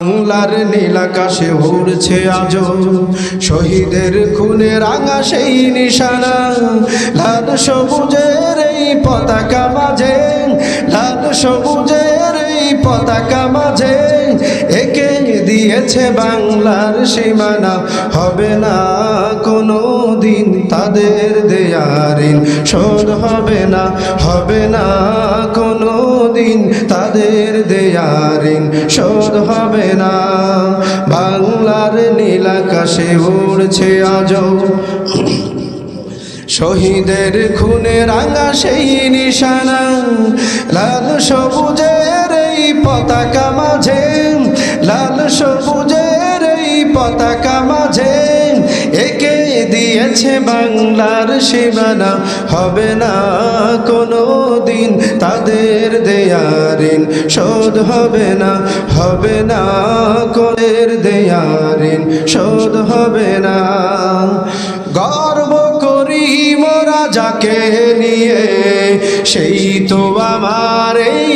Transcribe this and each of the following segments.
বাংলার নীলাকাশে উড়ছে আজ শহীদের খুনে রাঙা সেই নিশানা। লাল সবুজের এই পতাকা মাঝে লাল সবুজের এই পতাকা মাঝে একে দিয়েছে বাংলার সীমানা। হবে না কোনো দিন তাদের দেয়ারিন। শোধ হবে না হবে না কোনো দিন তাদের দেয়ারিন শোধ হবে না, বাংলার নীলাকাশে উড়ছে আজও। শহীদের খুনে রাঙা সেই নিশানা, লাল সবুজের এই পতাকা মাঝে, লাল সবুজের এই পতাকা মাঝে, একে দিয়েছে বাংলার সীমানা। হবে না কোনো দিন তাদের দেয়ারিন শোধ হবে না হবে না কোনের দেয়ারিন শোধ হবে না। গর্ব করি মোরা যাকে নিয়ে। সেই তো আমার এই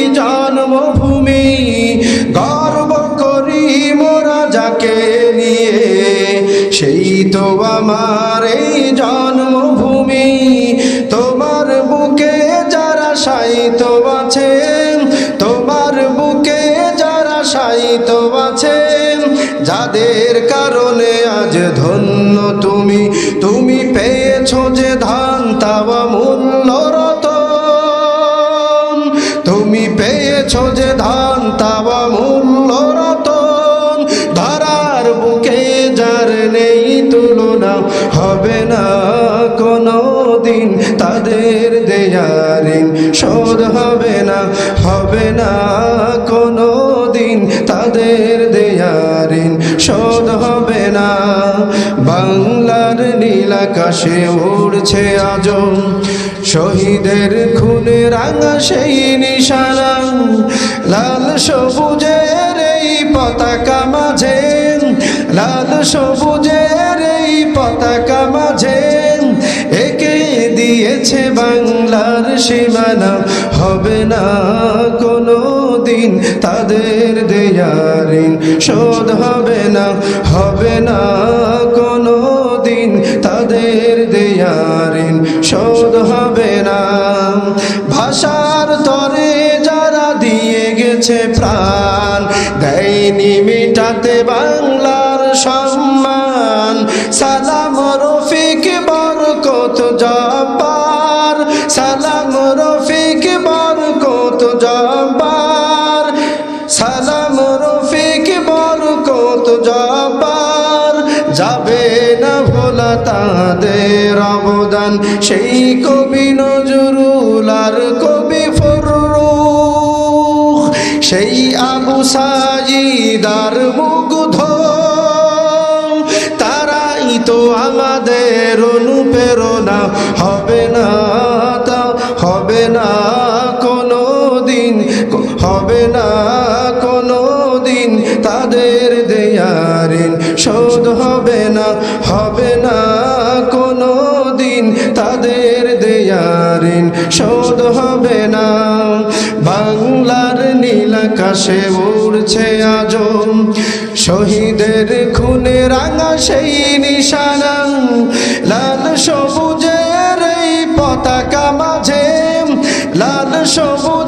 সাইত আছে যাদের কারণে আজ ধন্য তুমি। তুমি পেয়েছ যে ধান তাওয়া মূল্যরত তুমি পেয়েছ যে ধান তাওয়া মূল্যরত ধরার বুকে যার নেই তুলনা হবে না কোনো দিন তাদের দেয়ারিন শোধ হবে না হবে না কোনো দিন তাদের দেয়ারিন শোধ হবে না, বাংলার নীলাকাশে উড়ছে আজ শহীদের খুনে রাঙা সেই নিশানা, লাল সবুজের এই পতাকা মাঝে, লাল সবুজের এই পতাকা মাঝে, একে দিয়েছে বাংলার সীমানা, হবে না। দিন, তাদের দেয়ারিন শোধ হবে না হবে না কোনো দিন। তাদের দেয়ারিন শোধ হবে না। ভাষার তরে যারা দিয়ে গেছে প্রাণ, দেয়নি মিটাতে বাংলার সম্মান। সালাম রফিক বরকত জব্বার, সালাম রফিক যাবে না ভোলা তাদের অবদান। সেই কবি নজরুল আর কবি ফরুখ সেই আবু সাজিদার মুগ্ধ তারাই তো আমাদের অনুপ্রেরণা, হবে না শোধ হবে না হবে না কোনো দিন তাদের দেয়ারিন শোধ হবে না, বাংলার নীলাকাশে উড়ছে আজ শহীদের খুনে রাঙা সেই নিশানা, লাল সবুজের এই পতাকা মাঝে। লাল সবুজের